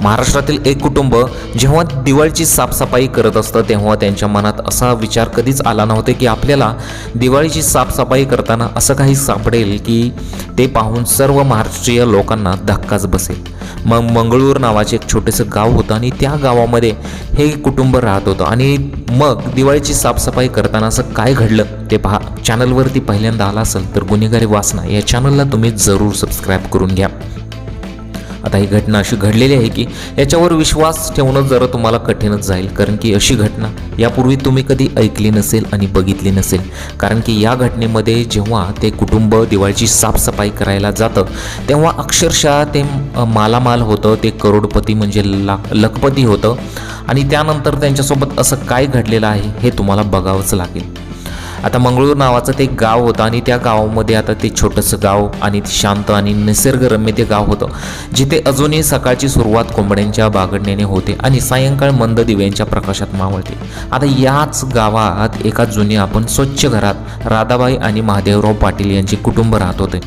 महाराष्ट्रातील एक कुटुंब जेव्हा दिवाळीची साफसफाई करत असतं तेव्हा त्यांच्या मनात असा विचार कधीच आला नव्हता की आपल्याला दिवाळीची साफसफाई करताना असं काही सापडेल की ते पाहून सर्व महाराष्ट्रीय लोकांना धक्काच बसेल. मग मंगळूर नावाचे एक छोटेसं गाव होतं आणि त्या गावामध्ये हे कुटुंब राहत होतं. आणि मग दिवाळीची साफसफाई करताना असं काय घडलं ते पहा. चॅनलवरती पहिल्यांदा आला असेल तर गुन्हेगारी वासना या चॅनलला तुम्ही जरूर सबस्क्राईब करून घ्या. आता ही घटना अशी घडलेली आहे की याच्यावर विश्वास ठेवणं जरा तुम्हाला कठीणच जाईल. कारण की अशी घटना यापूर्वी तुम्ही कधी ऐकली नसेल आणि बघितली नसेल. कारण की या घटनेमध्ये जेव्हा ते कुटुंब दिवाळीची साफसफाई करायला जातं तेव्हा अक्षरशः ते मालामाल होतं. ते करोडपती म्हणजे लाख लखपती होतं. आणि त्यानंतर त्यांच्यासोबत असं काय घडलेलं आहे हे तुम्हाला बघावंच लागेल. आता मंगळूर नावाचं ते गाव होतं आणि त्या गावामध्ये आता ते छोटंसं गाव आणि ते शांत आणि निसर्गरम्य ते गाव होतं जिथे अजूनही सकाळची सुरुवात कोंबड्यांच्या बागडण्याने होते आणि सायंकाळ मंद दिव्यांच्या प्रकाशात मावळते. आता याच गावात एका जुने आपण स्वच्छ घरात राधाबाई आणि महादेवराव पाटील यांचे कुटुंब राहत होते.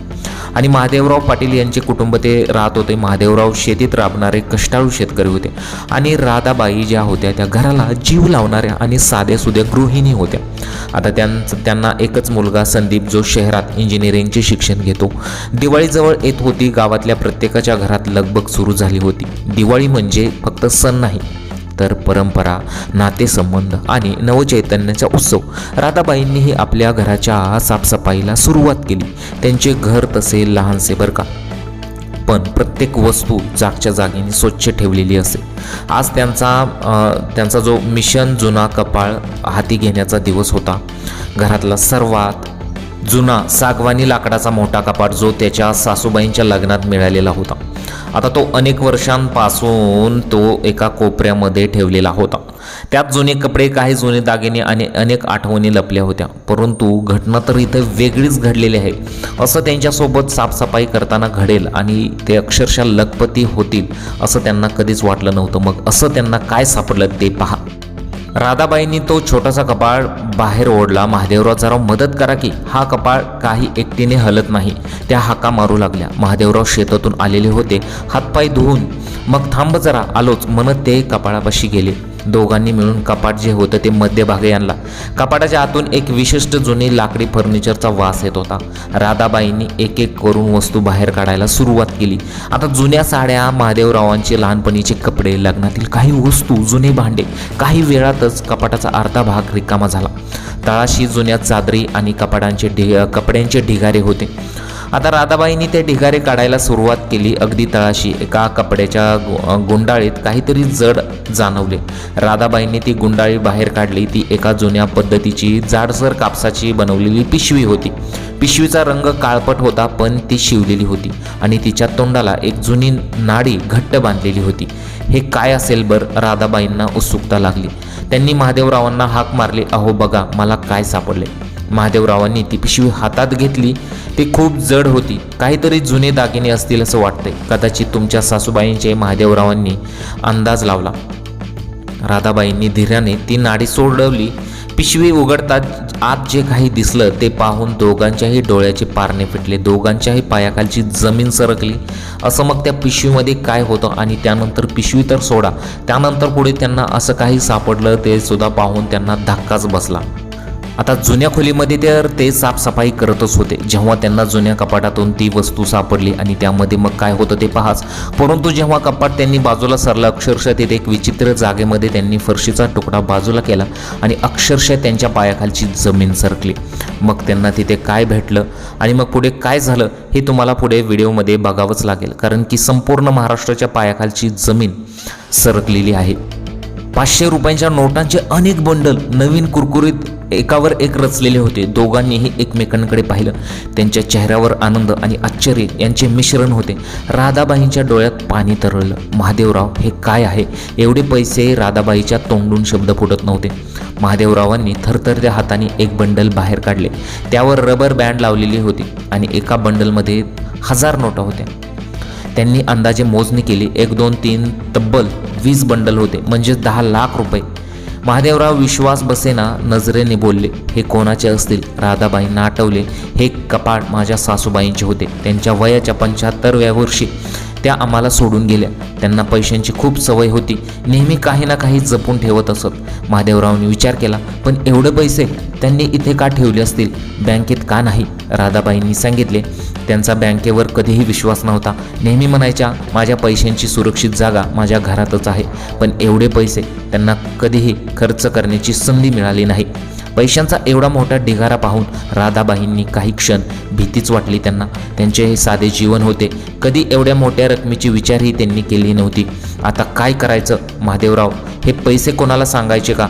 आणि महादेवराव पाटील यांचे कुटुंब ते राहत होते. महादेवराव शेतीत राबणारे कष्टाळू शेतकरी होते. आणि राधाबाई ज्या होत्या त्या घराला जीव लावणाऱ्या आणि साध्या सुध्या गृहिणी होत्या. आता त्यांचं त्यांना एकच मुलगा संदीप जो शहरात इंजिनिअरिंगचे शिक्षण घेतो. दिवाळीजवळ येत होती. गावातल्या प्रत्येकाच्या घरात लगबग सुरू झाली होती. दिवाळी म्हणजे फक्त सण नाही तर परंपरा नातेसंबंध आणि नवचैतन्याचा उत्सव. राधाबाईंनीही आपल्या घराच्या साफसफाईला सुरुवात केली. त्यांचे घर तसे लहानसे बरं का? पण प्रत्येक वस्तू जागच्या जागेने स्वच्छ ठेवलेली असे. आज त्यांचा त्यांचा जो मिशन जुना कपाळ हाती घेण्याचा दिवस होता. घरातला सर्वात जुना सागवानी लाकडाचा मोठा कपाट जो त्याच्या सासूबाईंच्या लग्नात मिळालेला होता. आता तो अनेक वर्षांपासून तो एका कोपऱ्यामध्ये ठेवलेला होता. त्यात जुने कपडे काही जुने दागिने आणि अनेक आठवणी लपल्या होत्या. परंतु घटना तर इथं वेगळीच घडलेली आहे. असं त्यांच्यासोबत साफसफाई करताना घडेल आणि ते अक्षरशः लखपती होतील असं त्यांना कधीच वाटलं नव्हतं. मग असं त्यांना काय सापडलं ते पहा. राधाबाईंनी तो छोटासा कपाळ बाहेर ओढला. महादेवराव जरा मदत करा की हा कपाळ काही एकटीने हलत नाही. त्या हाका मारू लागल्या. महादेवराव शेतातून आलेले होते. हातपाय धुवून मग थांब जरा आलोच. म्हणत ते कपाळापाशी गेले. दोघांनी मिळून कपाट जे होतं ते मध्यभागी आणला. कपाटाच्या आतून एक विशिष्ट जुनी लाकडी फर्निचरचा वास येत होता. राधाबाईंनी एक एक करून वस्तू बाहेर काढायला सुरुवात केली. आता जुन्या साड्या महादेवरावांचे लहानपणीचे कपडे लग्नातील काही वस्तू जुने भांडे काही वेळातच कपाटाचा अर्धा भाग रिकामा झाला. तळाशी जुन्या चादरी आणि कपाटांचे ढि कपड्यांचे ढिगारे होते. आता राधाबाईंनी ते ढिगारे काढायला सुरुवात केली. अगदी तळाशी एका कपड्याच्या गुंडाळीत काहीतरी जड जाणवले. राधाबाईंनी ती गुंडाळी बाहेर काढली. ती एका जुन्या पद्धतीची जाडसर कापसाची बनवलेली पिशवी होती. पिशवीचा रंग काळपट होता पण ती शिवलेली होती आणि तिच्या तोंडाला एक जुनी नाडी घट्ट बांधलेली होती. हे काय असेल बरं? राधाबाईंना उत्सुकता लागली. त्यांनी महादेवरावांना हाक मारली. अहो बघा मला काय सापडले? महादेवरावांनी ती पिशवी हातात घेतली. ती खूप जड होती. काहीतरी जुने दागिने असतील असं वाटतंय. कदाचित तुमच्या सासूबाईंचे महादेवरावांनी अंदाज लावला. राधाबाईंनी धीराने ती नाडी सोडवली. पिशवी उघडता आत जे काही दिसलं ते पाहून दोघांच्याही डोळ्याचे पारणे फिटले. दोघांच्याही पायाखालची जमीन सरकली. असं मग त्या पिशवीमध्ये काय होतं आणि त्यानंतर पिशवी तर सोडा. त्यानंतर पुढे त्यांना असं काही सापडलं ते सुद्धा पाहून त्यांना धक्काच बसला. आता जुन्या खोलीमध्ये तर ते साफसफाई करतच होते. जेव्हा त्यांना जुन्या कपाटातून ती वस्तू सापडली आणि त्यामध्ये मग काय होतं ते पाहाच. परंतु जेव्हा कपाट त्यांनी बाजूला सरला अक्षरशः तिथे एक विचित्र जागेमध्ये त्यांनी फरशीचा तुकडा बाजूला केला आणि अक्षरशः त्यांच्या पायाखालची जमीन सरकली. मग त्यांना तिथे काय भेटलं आणि मग पुढे काय झालं हे तुम्हाला पुढे व्हिडिओमध्ये बघावंच लागेल. कारण की संपूर्ण महाराष्ट्राच्या पायाखालची जमीन सरकलेली आहे. पाचशे रुपयांच्या नोटांचे अनेक बंडल नवीन कुरकुरीत एकावर एक रचलेले होते. दोघांनीही एकमेकांकडे पाहिलं. त्यांच्या चेहऱ्यावर आनंद आणि आश्चर्य यांचे मिश्रण होते. राधाबाईंच्या डोळ्यात पाणी तरळलं. महादेवराव हे काय आहे? एवढे पैसे राधाबाईच्या तोंडून शब्द फुटत नव्हते. महादेवरावांनी थरथरत्या हाताने एक बंडल बाहेर काढले. त्यावर रबर बँड लावलेली होती आणि एका बंडलमध्ये हजार नोटा होत्या. त्यांनी अंदाजे मोजणी केली. एक दोन तीन तब्बल वीस बंडल होते. म्हणजे दहा लाख रुपये. महादेवराव विश्वास बसेना नजरेने बोलले हे कोणाचे असतील? राधाबाईंना आठवले हे कपाट माझ्या सासूबाईंचे होते. त्यांच्या वयाच्या पंच्याहत्तरव्या वर्षी त्या आम्हाला सोडून गेल्या. त्यांना पैशांची खूप सवय होती. नेहमी काही ना काही जपून ठेवत असत. महादेवरावांनी विचार केला पण एवढे पैसे त्यांनी इथे का ठेवले असतील? बँकेत का नाही? राधाबाईंनी सांगितले त्यांचा बँकेवर कधीही विश्वास नव्हता. नेहमी म्हणायच्या माझ्या पैशांची सुरक्षित जागा माझ्या घरातच आहे. पण एवढे पैसे त्यांना कधीही खर्च करण्याची संधी मिळाली नाही. पैशांचा एवढा मोठा ढिगारा पाहून राधाबाईंनी काही क्षण भीतीच वाटली त्यांना. त्यांचे हे साधे जीवन होते. कधी एवढ्या मोठ्या रकमेची विचारही त्यांनी केली नव्हती. आता काय करायचं? महादेवराव हे पैसे कोणाला सांगायचे का?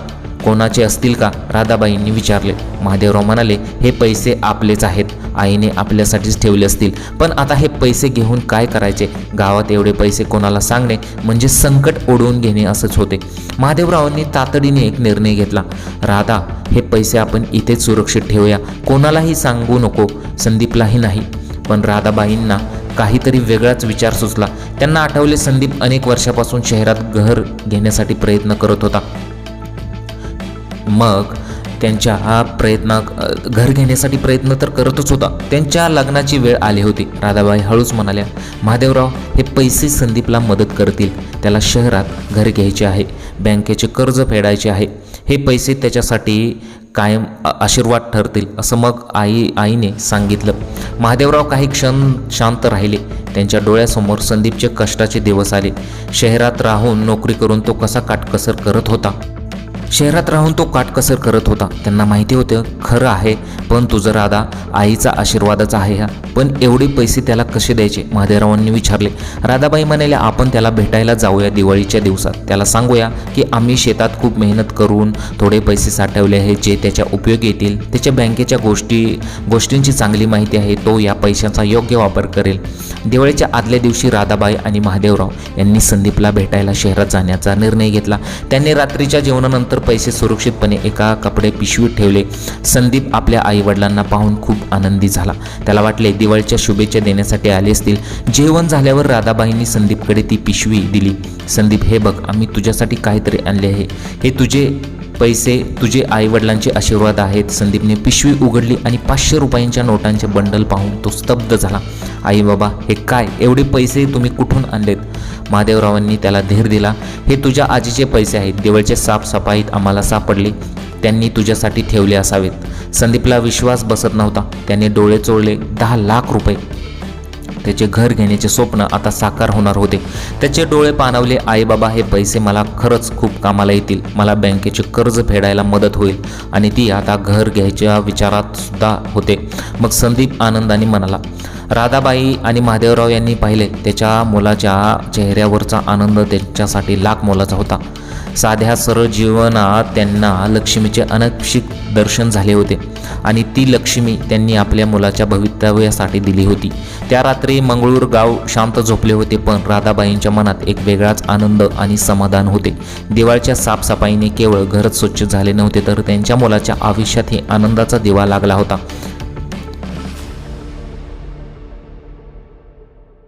कोणाचे असतील का? राधाबाईंनी विचारले. महादेवराव म्हणाले हे पैसे आपलेच आहेत. आईने आपल्यासाठीच ठेवले असतील. पण आता हे पैसे घेऊन काय करायचे? गावात एवढे पैसे कोणाला सांगणे? म्हणजे संकट ओढवून घेणे असंच होते. महादेवरावांनी तातडीने एक निर्णय घेतला. राधा हे पैसे आपण इथेच सुरक्षित ठेवूया. कोणालाही सांगू नको. संदीपलाही नाही. पण राधाबाईंना काहीतरी वेगळाच विचार सुचला. त्यांना आठवले संदीप अनेक वर्षापासून शहरात घर घेण्यासाठी प्रयत्न करत होता. मग त्यांच्या हा प्रयत्न घर घेण्यासाठी प्रयत्न तर करतच होता. त्यांच्या लग्नाची वेळ आली होती. राधाबाई हळूच म्हणाल्या महादेवराव हे पैसे संदीपला मदत करतील. त्याला शहरात घर घ्यायचे आहे. बँकेचे कर्ज फेडायचे आहे. हे पैसे त्याच्यासाठी कायम आशीर्वाद ठरतील. असं मग आई आईने सांगितलं. महादेवराव काही क्षण शांत राहिले. त्यांच्या डोळ्यासमोर संदीपचे कष्टाचे दिवस आले. शहरात राहून नोकरी करून तो कसा काटकसर करत होता? शहरात राहून तो काटकसर करत होता. त्यांना माहिती होतं खरं आहे पण तुझं राधा आईचा आशीर्वादच आहे हा. पण एवढे पैसे त्याला कसे द्यायचे? महादेवरावांनी विचारले. राधाबाई म्हणाल्या आपण त्याला भेटायला जाऊया दिवाळीच्या दिवसात. त्याला सांगूया की आम्ही शेतात खूप मेहनत करून थोडे पैसे साठवले आहेत जे त्याच्या उपयोगी येतील. त्याच्या बँकेच्या गोष्टी गोष्टींची चांगली माहिती आहे तो या पैशांचा योग्य वापर करेल. दिवाळीच्या आदल्या दिवशी राधाबाई आणि महादेवराव यांनी संदीपला भेटायला शहरात जाण्याचा निर्णय घेतला. त्यांनी रात्रीच्या जेवणानंतर पैसे सुरक्षितपणे एका कपडे पिशवीत ठेवले. संदीप आपल्या आईवडिलांना पाहून खूप आनंदी झाला. त्याला वाटले दिवाळीच्या शुभेच्छा देण्यासाठी आले असतील. जेवण झाल्यावर राधाबाईंनी संदीपकडे ती पिशवी दिली. संदीप हे बघ आम्ही तुझ्यासाठी काहीतरी आणले आहे. हे तुझे पैसे तुझे आईवडिलांचे आशीर्वाद आहेत. संदीपने पिशवी उघडली आणि पाचशे रुपयांच्या नोटांचे बंडल पाहून तो स्तब्ध झाला. आई बाबा हे काय? एवढे पैसे तुम्ही कुठून आणलेत? महादेवरावांनी त्याला धीर दिला. हे तुझ्या आजीचे पैसे आहेत. देवळचे साफसफाईत आम्हाला सापडले. त्यांनी तुझ्यासाठी ठेवले असावेत. संदीपला विश्वास बसत नव्हता. त्याने डोळे चोळले. दहा लाख रुपये. त्याचे घर घेण्याचे स्वप्न आता साकार होणार होते. त्याचे डोळे पाणवले आई बाबा हे पैसे मला खरंच खूप कामाला येतील. मला बँकेचे कर्ज फेडायला मदत होईल. आणि ती आता घर घ्यायच्या विचारात सुद्धा होते. मग संदीप आनंदाने म्हणाला राधाबाई आणि महादेवराव यांनी पाहिले त्याच्या मुलाच्या चेहऱ्यावरचा आनंद त्यांच्यासाठी लाख मोलाचा होता. साध्या सरळ जीवनात त्यांना लक्ष्मीचे अनक्षिक दर्शन झाले होते आणि ती लक्ष्मी त्यांनी आपल्या मुलाच्या भवितव्यासाठी दिली होती. त्या रात्री मंगळूर गाव शांत झोपले होते पण राधाबाईंच्या मनात एक वेगळाच आनंद आणि समाधान होते. दिवाळीच्या साफसफाईने केवळ घरच स्वच्छ झाले नव्हते तर त्यांच्या मुलाच्या आयुष्यात हे आनंदाचा दिवा लागला होता.